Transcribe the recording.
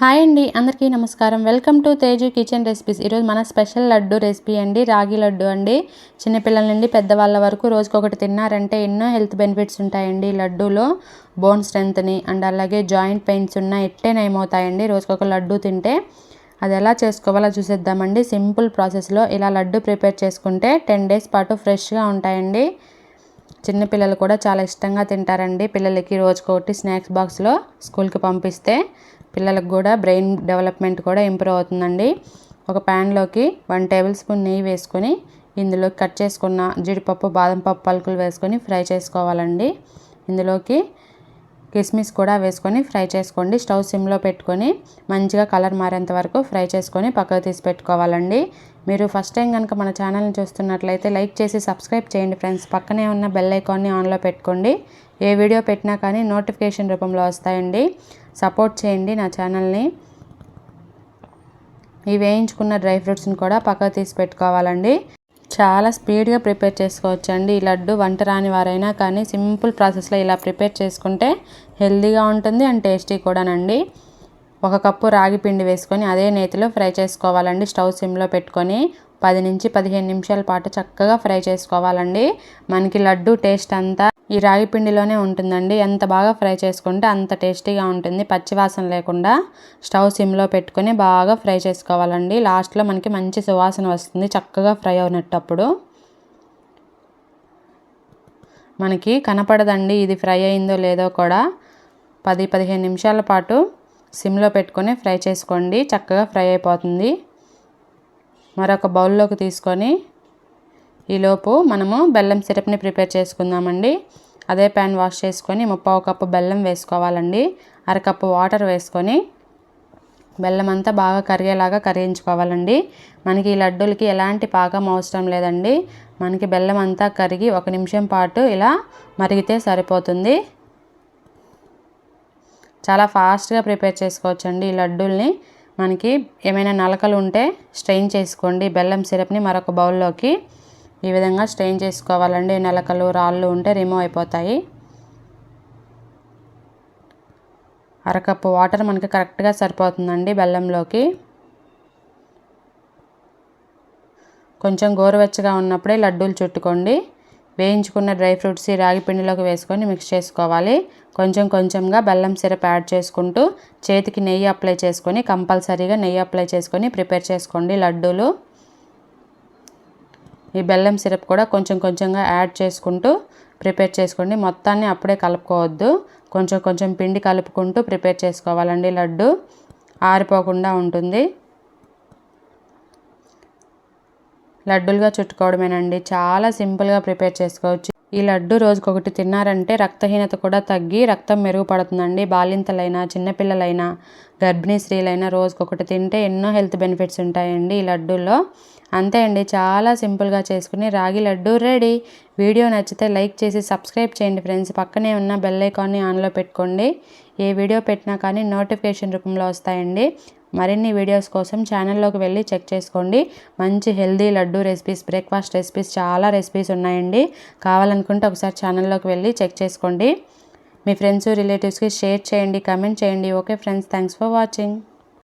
Hi అండి అందరికీ నమస్కారం. Welcome to Teju kitchen recipes. ఈరోజు మన స్పెషల్ లడ్డు రెసిపీ అండి రాగి లడ్డు అండి. చిన్నపిల్లల నుండి పెద్దవాళ్ళ వరకు రోజుకొకటి తిన్నారంటే ఎన్నో హెల్త్ బెనిఫిట్స్ ఉంటాయండి లడ్డూలో. బోన్ స్ట్రెంత్ని అండ్ అలాగే జాయింట్ పెయిన్స్ ఉన్న ఎట్టే నయమవుతాయండి రోజుకొక లడ్డు తింటే. అది ఎలా చేసుకోవాలో చూసేద్దామండి. సింపుల్ ప్రాసెస్లో ఇలా లడ్డు ప్రిపేర్ చేసుకుంటే టెన్ డేస్ పాటు ఫ్రెష్గా ఉంటాయండి. చిన్నపిల్లలు కూడా చాలా ఇష్టంగా తింటారండి. పిల్లలకి రోజుకొకటి స్నాక్స్ బాక్స్లో స్కూల్కి పంపిస్తే పిల్లలకు కూడా బ్రెయిన్ డెవలప్మెంట్ కూడా ఇంప్రూవ్ అవుతుందండి. ఒక ప్యాన్లోకి వన్ టేబుల్ స్పూన్ నెయ్యి వేసుకొని ఇందులో కట్ చేసుకున్న జీడిపప్పు బాదం పప్పు పలుకులు వేసుకొని ఫ్రై చేసుకోవాలండి. ఇందులోకి కిస్మిస్ కూడా వేసుకొని ఫ్రై చేసుకోండి. స్టవ్ సిమ్లో పెట్టుకొని మంచిగా కలర్ మారేంత వరకు ఫ్రై చేసుకొని పక్కకు తీసి పెట్టుకోవాలండి. మీరు ఫస్ట్ టైం కనుక మన ఛానల్ని చూస్తున్నట్లయితే లైక్ చేసి సబ్స్క్రైబ్ చేయండి ఫ్రెండ్స్. పక్కనే ఉన్న బెల్ ఐకాన్ని ఆన్లో పెట్టుకోండి. ఏ వీడియో పెట్టినా కానీ నోటిఫికేషన్ రూపంలో వస్తాయండి. సపోర్ట్ చేయండి నా ఛానల్ని. ఈ వేయించుకున్న డ్రై ఫ్రూట్స్ని కూడా పక్కకు తీసి పెట్టుకోవాలండి. చాలా స్పీడ్గా ప్రిపేర్ చేసుకోవచ్చు అండి ఈ లడ్డు వంట రాని వారైనా కానీ సింపుల్ ప్రాసెస్లో ఇలా ప్రిపేర్ చేసుకుంటే హెల్తీగా ఉంటుంది అండ్ టేస్టీ కూడానండి. ఒక కప్పు రాగి పిండి వేసుకొని అదే నేతిలో ఫ్రై చేసుకోవాలండి. స్టవ్ సిమ్లో పెట్టుకొని పది నుంచి పదిహేను నిమిషాల పాటు చక్కగా ఫ్రై చేసుకోవాలండి. మనకి లడ్డు టేస్ట్ అంతా ఈ రాగి పిండిలోనే ఉంటుందండి. ఎంత బాగా ఫ్రై చేసుకుంటే అంత టేస్టీగా ఉంటుంది. పచ్చివాసన లేకుండా స్టవ్ సిమ్లో పెట్టుకొని బాగా ఫ్రై చేసుకోవాలండి. లాస్ట్లో మనకి మంచి సువాసన వస్తుంది. చక్కగా ఫ్రై అవునట్టప్పుడు మనకి కనపడదండి ఇది ఫ్రై అయిందో లేదో కూడా. పది పదిహేను నిమిషాల పాటు సిమ్లో పెట్టుకొని ఫ్రై చేసుకోండి. చక్కగా ఫ్రై అయిపోతుంది. మరొక బౌల్లోకి తీసుకొని ఈలోపు మనము బెల్లం సిరప్ని ప్రిపేర్ చేసుకుందామండి. అదే ప్యాన్ వాష్ చేసుకొని ముప్పావు కప్పు బెల్లం వేసుకోవాలండి. అరకప్పు వాటర్ వేసుకొని బెల్లం అంతా బాగా కరిగేలాగా కరిగించుకోవాలండి. మనకి ఈ లడ్డూలకి ఎలాంటి పాకం అవసరం లేదండి. మనకి బెల్లం అంతా కరిగి ఒక నిమిషం పాటు ఇలా మరిగితే సరిపోతుంది. చాలా ఫాస్ట్గా ప్రిపేర్ చేసుకోవచ్చండి ఈ లడ్డూల్ని. మనకి ఏమైనా నలకలు ఉంటే స్ట్రెయిన్ చేసుకోండి. బెల్లం సిరప్ని మరొక బౌల్లోకి ఈ విధంగా స్ట్రెయిన్ చేసుకోవాలండి. నలకలు రాళ్ళు ఉంటే రిమూవ్ అయిపోతాయి. అరకప్పు వాటర్ మనకి కరెక్ట్గా సరిపోతుందండి బెల్లంలోకి. కొంచెం గోరువెచ్చగా ఉన్నప్పుడే లడ్డూలు చుట్టుకోండి. వేయించుకున్న డ్రై ఫ్రూట్స్ రాగి పిండిలోకి వేసుకొని మిక్స్ చేసుకోవాలి. కొంచెం కొంచెంగా బెల్లం సిరప్ యాడ్ చేసుకుంటూ చేతికి నెయ్యి అప్లై చేసుకొని కంపల్సరీగా నెయ్యి అప్లై చేసుకొని ప్రిపేర్ చేసుకోండి లడ్డూలు. ఈ బెల్లం సిరప్ కూడా కొంచెం కొంచెంగా యాడ్ చేసుకుంటూ ప్రిపేర్ చేసుకోండి. మొత్తాన్ని అప్పుడే కలుపుకోవద్దు. కొంచెం కొంచెం పిండి కలుపుకుంటూ ప్రిపేర్ చేసుకోవాలండి లడ్డు. ఆరిపోకుండా ఉంటుంది. లడ్డూలుగా చుట్టుకోవడమేనండి. చాలా సింపుల్గా ప్రిపేర్ చేసుకోవచ్చు. ఈ లడ్డు రోజుకొకటి తిన్నారంటే రక్తహీనత కూడా తగ్గి రక్తం మెరుగుపడుతుందండి. బాలింతలైనా చిన్నపిల్లలైనా గర్భిణీ స్త్రీలైనా రోజుకొకటి తింటే ఎన్నో హెల్త్ బెనిఫిట్స్ ఉంటాయండి ఈ లడ్డూల్లో. అంతే అండి చాలా సింపుల్గా చేసుకుని రాగి లడ్డు రెడీ. వీడియో నచ్చితే లైక్ చేసి సబ్స్క్రైబ్ చేయండి ఫ్రెండ్స్. పక్కనే ఉన్న బెల్ ఐకాన్ని ఆన్లో పెట్టుకోండి. ఏ వీడియో పెట్టినా కానీ నోటిఫికేషన్ రూపంలో వస్తాయండి. మరిన్ని వీడియోస్ కోసం ఛానల్లోకి వెళ్ళి చెక్ చేసుకోండి. మంచి healthy laddu recipes breakfast recipes చాలా రెసిపీస్ ఉన్నాయండి. కావాలనుకుంటే ఒకసారి ఛానల్లోకి వెళ్ళి చెక్ చేసుకోండి. మీ ఫ్రెండ్స్ రిలేటివ్స్కి షేర్ చేయండి కమెంట్ చేయండి. Okay friends thanks for watching.